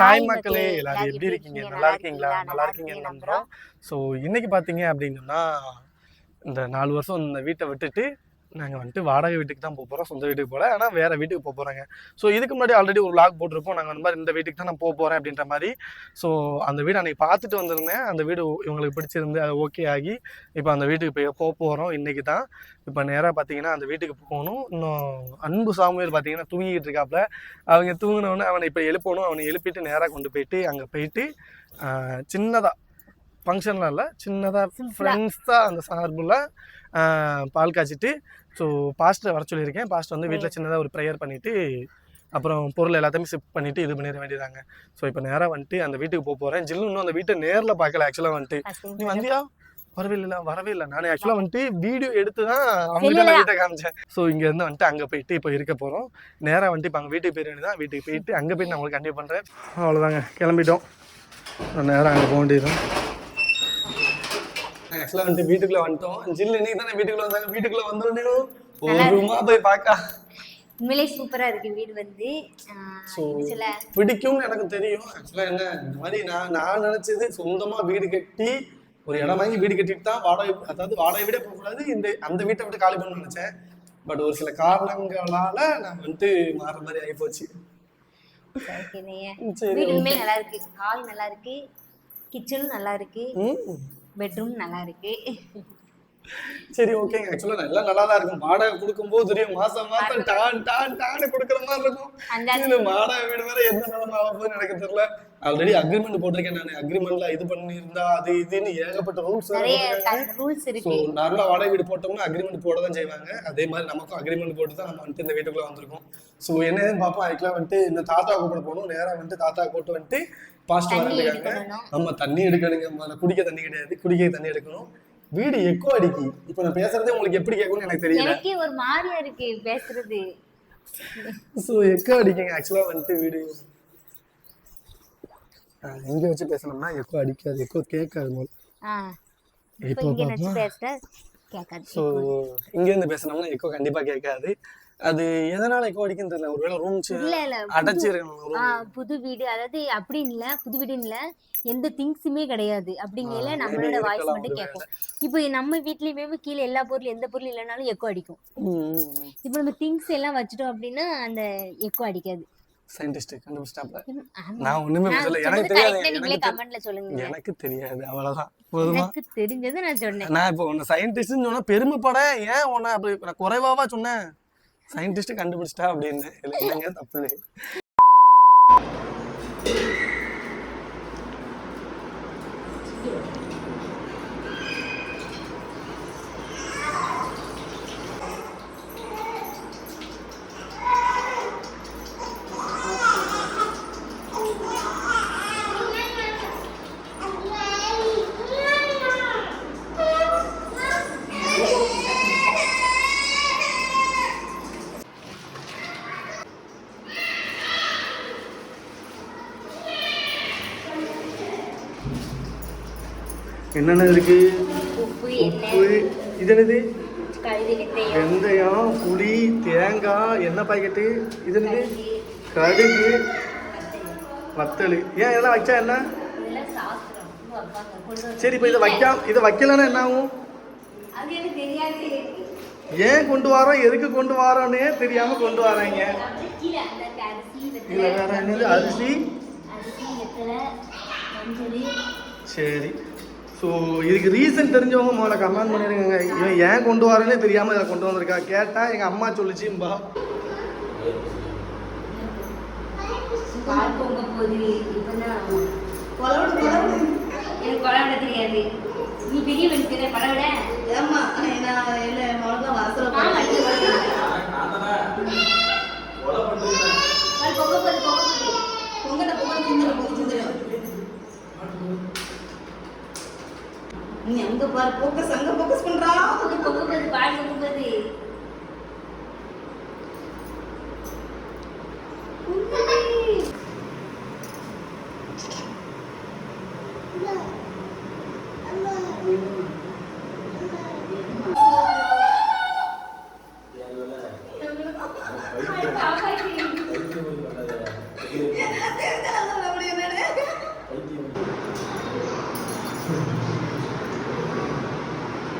Hi மக்களே எல்லாரும் எப்படி இருக்கீங்க? நல்லா இருக்கீங்களா? நல்லா இருக்கீங்கன்னு நம்புறோம். ஸோ இன்னைக்கு பார்த்தீங்க அப்படின்னா இந்த நாலு வருஷம் இந்த வீட்டை விட்டுட்டு நாங்கள் வந்துட்டு வாடகை வீட்டுக்கு தான் போக போகிறோம் சொந்த வீட்டுக்கு போகல ஆனால் வேற வீட்டுக்கு போக போகிறாங்க ஸோ இதுக்கு முன்னாடி ஆல்ரெடி ஒரு vlog போட்டிருப்போம். நாங்கள் அந்த மாதிரி இந்த வீட்டுக்கு தான் நான் போக போகிறேன் அப்படின்ற மாதிரி. ஸோ அந்த வீடு அன்னைக்கு பார்த்துட்டு வந்திருந்தேன். அந்த வீடு இவங்களுக்கு பிடிச்சிருந்து அது ஓகே ஆகி இப்போ அந்த வீட்டுக்கு போய் போக போகிறோம் இன்னைக்கு தான். இப்போ நேராக பார்த்தீங்கன்னா அந்த வீட்டுக்கு போகணும். இன்னும் அன்பு சாமுவேல் பார்த்தீங்கன்னா தூங்கிக்கிட்டு இருக்காப்புல அவங்க தூங்கினவொடனே அவனை இப்போ எழுப்பணும். அவனை எழுப்பிட்டு நேராக கொண்டு போயிட்டு அங்கே போயிட்டு சின்னதாக ஃபங்க்ஷன்லாம் இல்லை. சின்னதாக ஃப்ரெண்ட்ஸ் தான் அந்த சார்பில் பால் காய்ச்சிட்டு ஸோ பாஸ்டரை வர சொல்லியிருக்கேன். பாஸ்டர் வந்து வீட்டில் சின்னதாக ஒரு ப்ரேயர் பண்ணிவிட்டு அப்புறம் பொருள் எல்லாத்தையுமே ஷிஃப்ட் பண்ணிவிட்டு இது பண்ணிட வேண்டியதாங்க ஸோ இப்போ நேராக வந்துட்டு அந்த வீட்டுக்கு போக போகிறேன் ஜில்லு இன்னும் அந்த வீட்டை நேரில் பார்க்கல ஆக்சுவலாக வந்துட்டு. நீ வந்தியா? வரவே இல்லை. வரவே இல்லை நான் ஆக்சுவலாக வந்துட்டு வீடியோ எடுத்து தான் அவங்க நான் வீட்டை காமிச்சேன். ஸோ இங்கேருந்து வந்துட்டு அங்கே போயிட்டு இப்போ இருக்க போகிறோம் நேராக வந்துட்டு இப்போ அங்கே வீட்டுக்கு போயிட வேண்டியதான் வீட்டுக்கு போயிட்டு அங்கே போயிட்டு நான் உங்களுக்கு கண்டிப்பாக பண்ணுறேன் அவ்வளோதாங்க கிளம்பிட்டோம். நேராக அங்கே போக வேண்டியதுதான். ஆக்சுவலாக வந்துட்டு வீட்டுக்குள்ளே வந்துட்டோம். ஜில்லு இன்னைக்கு தானே வீட்டுக்குள்ளே வந்தாங்க. வீட்டுக்குள்ளே வந்தோடனே ஒரு ரூமா போய் பார்க்க உண்மையிலே சூப்பரா இருக்கு வீடு வந்து. பிடிக்கும்னு எனக்கு தெரியும். ஆக்சுவலாக என்ன இந்த மாதிரி நான் நான் நினச்சது சொந்தமாக வீடு கட்டி ஒரு இடம் வாங்கி வீடு கட்டிட்டு தான் வாடகை அதாவது வாடகை விட போகக்கூடாது இந்த அந்த வீட்டை விட்டு காலி பண்ணணும்னு நினச்சேன். பட் ஒரு சில காரணங்களால நான் வந்துட்டு மாற மாதிரி வீடு உண்மையிலே நல்லா இருக்கு. ஹால் நல்லா இருக்கு. கிச்சனும் நல்லா இருக்கு. பெட்ரூம் நல்லா இருக்கு. சரி ஓகேங்க ஆக்சுவலாக எல்லாம் நல்லா தான் இருக்கும். வாடகை கொடுக்கும்போது தெரியும் மாசம் மாசம் டான் டான் டான்னு கொடுக்குற மாதிரி இருக்கும். அஞ்சாச்சு. இது வாடகை வீடு வேற எந்த நிலம ஆக போகுதுன்னு எனக்கு தெரியல. ஆல்ரெடி அக்ரிமெண்ட் போட்டிருக்கேன் நான். அக்ரிமெண்ட்ல இது பண்ணியிருந்தா அது இதுன்னு ஏகப்பட்ட ரூல்ஸ் இருக்கு. நார்மலா வாடகை வீடு போட்டோம்னா அக்ரிமெண்ட் போட தான் செய்வாங்க. அதே மாதிரி நமக்கும் அக்ரிமெண்ட் போட்டு தான் நம்ம வந்துட்டு இந்த வீட்டுக்குள்ள வந்திருக்கோம். ஸோ என்னன்னு பார்ப்போம். அதுக்கெல்லாம் வந்துட்டு இந்த தாத்தா கூப்பிட போகணும். நேரா வந்துட்டு தாத்தா கூப்பிட்டு வந்துட்டு பாஸ்ட் எடுக்கணும் ஆமா தண்ணி எடுக்கணுங்க. குடிக்க தண்ணி கிடையாது. குடிக்க தண்ணி எடுக்கணும். வீடு எக்கோ அடிக்கி. இப்போ நான் பேசுறதே உங்களுக்கு எப்படி கேட்கும்னு எனக்கு தெரியல. எனக்கே ஒரு மாதிரியா இருக்கு பேசுறது. ஸோ எக்கோ அடிக்குங்க. ஆக்சுவலாக வந்துட்டு வீடு. இங்க வச்சு பேசணும்னா எக்கோ அடிக்காது. எக்கோ கேட்காது ஆஹ் இப்போ பேசுற கேட்காது ஸோ இங்கேருந்து பேசினோம்னா எக்கோ கண்டிப்பாக கேட்காது. அது எதனால எக்கோ அடிக்குன்னு தெரியல. ஒருவேளை ரூம் இல்ல இல்ல. அடைச்சிருக்கணும் ஆ, புது வீடு. அதாவது அப்படின்னு இல்ல புது வீடுன்னு இல்ல. எந்த திங்ஸுமே கிடையாது. அப்படிங்கல நம்மளோட வாய்ஸ் மட்டும். கேட்கும். இப்போ நம்ம வீட்லயுமே கீழே எல்லா பொருளும் எந்த பொருள் இல்லைனாலும் எக்கோ அடிக்கும். இப்போ நம்ம திங்ஸ் எல்லாம் வச்சுட்டோம் அப்படின்னா அந்த எக்கோ அடிக்காது. சயின்டிஸ்ட் கண்டுபிடிச்சிட்டாப்ல. நான் ஒண்ணுமே பேசல எனக்கு தெரியாது. நீங்களே கமெண்ட்ல சொல்லுங்க. எனக்கு தெரியாது. அவ்வளவுதான். போதுமா? எனக்கு தெரிஞ்சது நான் சொன்னேன். நான் இப்போ உன்னை சயின்டிஸ்ட்னு சொன்னா பெருமைப்பட. ஏன் உன்னை அப்படி குறைவாவா சொன்னேன்? சயின்டிஸ்ட் கண்டுபிடிச்சிட்டா அப்படின்னு. இல்லைங்க தப்பு என்னென்ன இருக்கு? உப்பு இது என்னது வெந்தயம் புளி தேங்காய் எண்ணெய் பாக்கெட்டு. இது என்னது கடுகு. வத்தல். ஏன் இதெல்லாம் வச்சா என்ன? சரி இப்போ இதை வைக்காம இதை வைக்கலன்னா என்ன ஆகும்? ஏன் கொண்டு வரோம்? எதுக்கு கொண்டு வரோன்னே தெரியாம கொண்டு வராங்க. இதுல வேற என்னது? அரிசி? சரி. ஸோ இதுக்கு ரீசன் தெரிஞ்சவங்க முதல்ல கமெண்ட் பண்ணிருக்காங்க இவன் ஏன் கொண்டு வரேன்னே தெரியாமல் இதை கொண்டு வந்திருக்கா? கேட்டா எங்க அம்மா சொல்லிச்சும்பா எனக்கு தெரியாது. நீ பெரிய மனுஷன் விட ஏம்மா, நான் இல்ல, மொளகா வாசல ஆமா, போட்டு- இது பழம். பால் பொங்க போகுது பொங்க போகுது பொங்கலை போட்டு சிந்துரு, போட்டு சிந்துரு. நீ அங்க பாரு போக்கஸ் அங்க போக்கஸ் பண்றா. பொங்க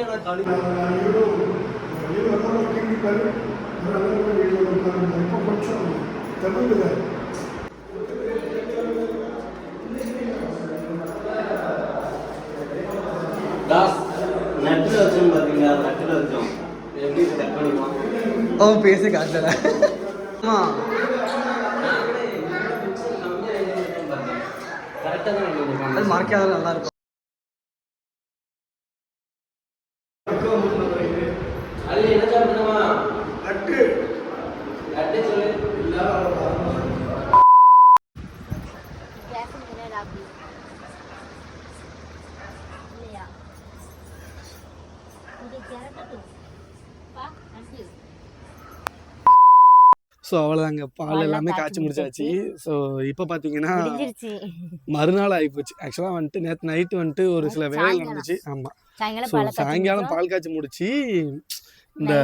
தமிழ் தாஸ் நட்டில் வச்சோம் பார்த்தீங்களா நட்டில் வச்சோம். எப்படி கட் பண்ணிக்கலாம் அவன் பேச காட்டல. ஆமா கரெக்டாக தான் பண்ணியிருக்காங்க அது மறக்காத நல்லா இருக்கும். அது என்ன சார் பண்ணுமா? நட்டு நட்டு சொல்லு. ஸோ அவ்வளோதாங்க பால் எல்லாமே காய்ச்சி முடிச்சாச்சு. ஸோ இப்போ பார்த்தீங்கன்னா மறுநாள் ஆகிப்போச்சு ஆக்சுவலாக வந்துட்டு நேற்று நைட்டு வந்துட்டு ஒரு சில வேலைகள். நடந்துச்சு. ஆமாம் சாயங்காலம் ஸோ சாயங்காலம். பால் காய்ச்சி முடிச்சு இந்த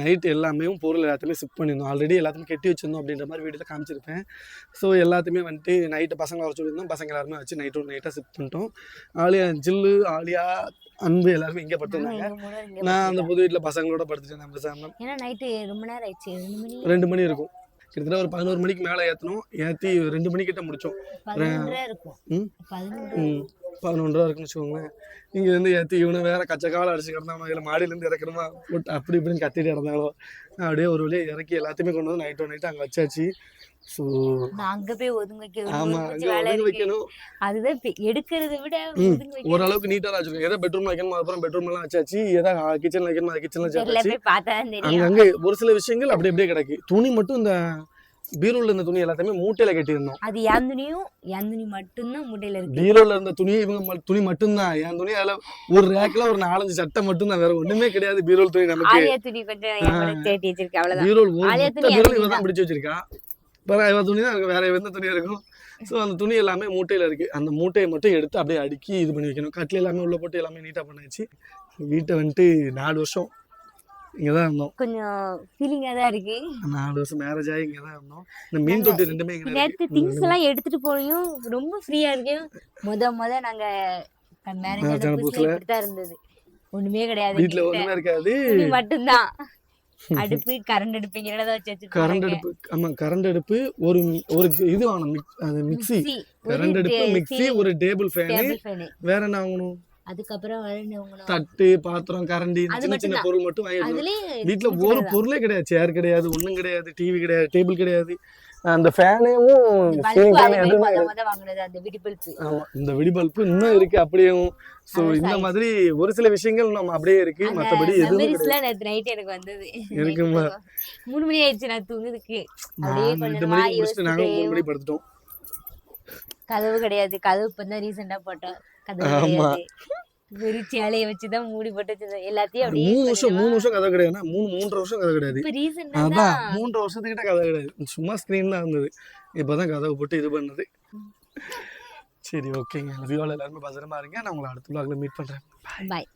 நைட் எல்லாமே பொருள் எல்லாத்தையுமே ஷிஃப்ட் பண்ணியிருந்தோம் ஆல்ரெடி எல்லாத்தையுமே கட்டி வச்சிருந்தோம் அப்படின்ற மாதிரி வீடியோவில் காமிச்சிருப்பேன். ஸோ எல்லாத்தையுமே வந்துட்டு நைட்டு பசங்களை வர சொல்லியிருந்தோம். பசங்க எல்லாருமே வச்சு நைட்டு நைட்டாக ஷிஃப்ட் பண்ணிட்டோம். ஆலியா ஜில்லு ஆலியா அன்பு எல்லாருமே இங்கே படுத்துருந்தாங்க. நான் அந்த. புது வீட்டில் பசங்களோட படுத்துட்டேன் நம்ம சாமி. ஏன்னா நைட்டு ரொம்ப நேரம் ஆயிடுச்சு. ரெண்டு மணி இருக்கும். கிட்டத்தட்ட ஒரு பதினோரு மணிக்கு மேலே ஏற்றணும் ஏற்றி ரெண்டு மணிக்கிட்ட முடித்தோம் ம். பதினொன்று ரூபா இருக்குன்னு வச்சுக்கோங்களேன். இங்கே இருந்து ஏற்றி இவனு வேற கச்ச காலம் அடிச்சு கிடந்தாமா இல்லை மாடியிலேருந்து இறக்கணுமா? போட்டு அப்படி இப்படின்னு கத்திட்டு கிடந்தாலோ அப்படியே ஒரு வழியாக இறக்கி எல்லாத்தையுமே கொண்டு வந்து நைட்டோ நைட்டு அங்கே வச்சாச்சு. ஸோ அங்க போய் ஒதுங்க வைக்கணும். அதுதான் எடுக்கிறத விட ஓரளவுக்கு நீட்டாக வச்சுருக்கோம். எதை பெட்ரூம் வைக்கணுமோ அப்புறம் பெட்ரூம்லாம் வச்சாச்சு. எதை கிச்சனில் வைக்கணுமோ அது கிச்சனில் வச்சாச்சு. அங்கங்கே ஒரு சில விஷயங்கள் அப்படி அப்படியே கிடக்கு. துணி மட்டும் இந்த பீரோவில் இருந்த துணி எல்லாத்தையுமே மூட்டையில் கட்டியிருந்தோம். அது என் துணியும் என் துணி மட்டும்தான் மூட்டையில இருக்கு. பீரோல இருந்த துணி இவங்க துணி மட்டும்தான். என் துணி அதுல ஒரு ரேக்ல ஒரு நாலஞ்சு சட்டை மட்டும்தான். வேற ஒண்ணுமே கிடையாது பீரோல் துணி நமக்கு. துணி கொஞ்சம் வச்சிருக்கேன். அவ்வளவுதான். பீரோல் ஒரு பீரோல் என் இவ துணி தான் பிடிச்சு வச்சிருக்கா. வேற இவ துணி தான் இருக்கு. வேற எந்த துணி இருக்கும்? ஸோ அந்த துணி எல்லாமே மூட்டையில இருக்கு. அந்த மூட்டையை மட்டும் எடுத்து அப்படியே அடுக்கி இது பண்ணி வைக்கணும். கட்டில் எல்லாமே உள்ள போட்டு எல்லாமே நீட்டா பண்ணாச்சு வீட்டை வந்துட்டு நாலு வருஷம் இங்கே தான் இருந்தோம். கொஞ்சம் ஃபீலிங்கா தான் இருக்கு. நாலு வருஷம் மேரேஜ் ஆகி இங்கே தான் இருந்தோம். இந்த மீன் தொட்டி ரெண்டுமே இங்கே நேத்து திங்ஸ் எல்லாம் எடுத்துட்டு போயும் ரொம்ப ஃப்ரீயா இருக்கு. முத முத நாங்க மேரேஜ். இப்படித்தான் இருந்தது. ஒண்ணுமே கிடையாது. வீட்டில். ஒன்றுமே இருக்காது. மட்டும்தான். அடுப்பு கரண்ட் அடுப்பு இங்க தான் வச்சு கரண்ட் அடுப்பு ஆமா கரண்ட் அடுப்பு ஒரு ஒரு இது வாங்கணும். மிக்ஸி கரண்ட் அடுப்பு மிக்ஸி ஒரு டேபிள் ஃபேனு டேபிள் ஃபேனு வேற என்ன வாங்கணும்? அதுக்கப்புறம்? தட்டு பாத்திரம் கரண்டி சின்ன சின்ன. பொருள் மட்டும் வீட்ல சின்ன ஒரு. பொருளே கிடையாது சேர் கிடையாது ஒண்ணும் கிடையாது டிவி கிடையாது டேபிள் கிடையாது அந்த ஃபேனையும் இந்த பல்பு சீலிங் அது ஃபேன் மாதிரி எதுவுமே முத கிடையாது. முத வாங்குனது அந்த விடி பல்பு ஆமா இந்த வெடி பல்பு இன்னும் இருக்கு அப்படியும் ஸோ அது இந்த. மாதிரி ஒரு சில விஷயங்கள் நம்ம அப்படியே இருக்கு மத்தபடி எதுவுமே நேத்து நைட் எனக்கு வந்தது இருக்குமா? மூணு மணி ஆயிடுச்சு நான் தூங்குறதுக்கு அப்படியே நாங்க மூணு மணி படுத்துட்டோம் கதவு கிடையாது. கதவு இப்பதான் ரீசெண்டா போட்டோம். கதவு. கிடையாது. வெறும் சேலையை வச்சுதான் மூடி போட்டு வச்சிருந்தோம். எல்லாத்தையும் அப்படியே மூணு வருஷம் மூணு வருஷம் கதை கிடையாதுன்னா மூணு மூன்றரை வருஷம் கதை கிடையாது. இப்ப ரீசெண்டா அதான் தான். மூன்றரை வருஷத்துக்கிட்ட கதை கிடையாது. சும்மா ஸ்க்ரீன் தான் இருந்தது. இப்போதான் கதவை போட்டு இது பண்ணது. சரி ஓகேங்க. ரியோவில் எல்லாருமே பத்திரமா இருங்க. நான் உங்களை அடுத்த vlogல மீட் பண்ணுறேன் பாய்